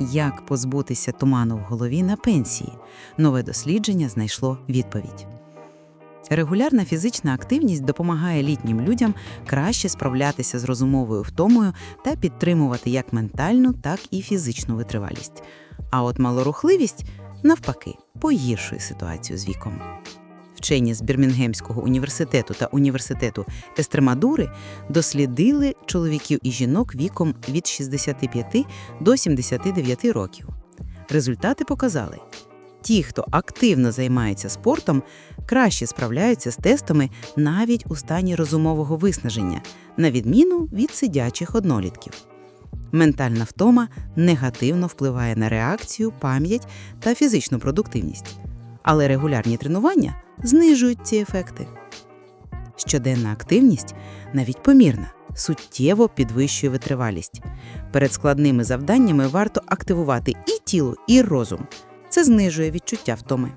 Як позбутися туману в голові на пенсії? Нове дослідження знайшло відповідь. Регулярна фізична активність допомагає літнім людям краще справлятися з розумовою втомою та підтримувати як ментальну, так і фізичну витривалість. А от малорухливість, навпаки, погіршує ситуацію з віком. Вчені з Бірмінгемського університету та університету Естремадури дослідили чоловіків і жінок віком від 65 до 79 років. Результати показали, ті, хто активно займається спортом, краще справляються з тестами навіть у стані розумового виснаження, на відміну від сидячих однолітків. Ментальна втома негативно впливає на реакцію, пам'ять та фізичну продуктивність, але регулярні тренування знижують ці ефекти. Щоденна активність, навіть помірна, суттєво підвищує витривалість. Перед складними завданнями варто активувати і тіло, і розум. Це знижує відчуття втоми.